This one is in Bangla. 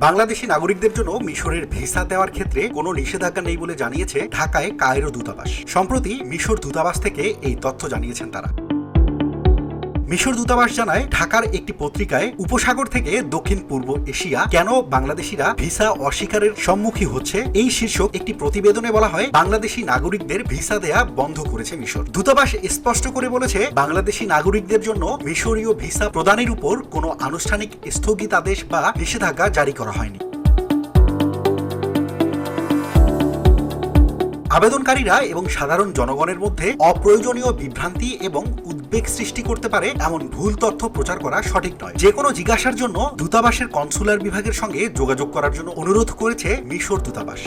বাংলাদেশি নাগরিকদের জন্য মিশরের ভিসা দেওয়ার ক্ষেত্রে কোনো নিষেধাজ্ঞা নেই বলে জানিয়েছে ঢাকায় কায়রো দূতাবাস। সম্প্রতি মিশর দূতাবাস থেকে এই তথ্য জানিয়েছেন তারা। মিশর দূতাবাস জানায়, ঢাকার একটি পত্রিকায় উপসাগর থেকে দক্ষিণ পূর্ব এশিয়া কেন বাংলাদেশিরা ভিসা অস্বীকারের সম্মুখীন হচ্ছে, এই শীর্ষক একটি প্রতিবেদনে বলা হয়, বাংলাদেশি নাগরিকদের ভিসা দেয়া বন্ধ করেছে মিশর। দূতাবাস স্পষ্ট করে বলেছে, বাংলাদেশি নাগরিকদের জন্য মিশরীয় ভিসা প্রদানের উপর কোনো আনুষ্ঠানিক স্থগিতাদেশ বা নিষেধাজ্ঞা জারি করা হয়নি। আবেদনকারীরা এবং সাধারণ জনগণের মধ্যে অপ্রয়োজনীয় বিভ্রান্তি এবং উদ্বেগ সৃষ্টি করতে পারে এমন ভুল তথ্য প্রচার করা সঠিক নয়। যে কোনো জিজ্ঞাসার জন্য দূতাবাসের কনসুলার বিভাগের সঙ্গে যোগাযোগ করার জন্য অনুরোধ করেছে মিশর দূতাবাস।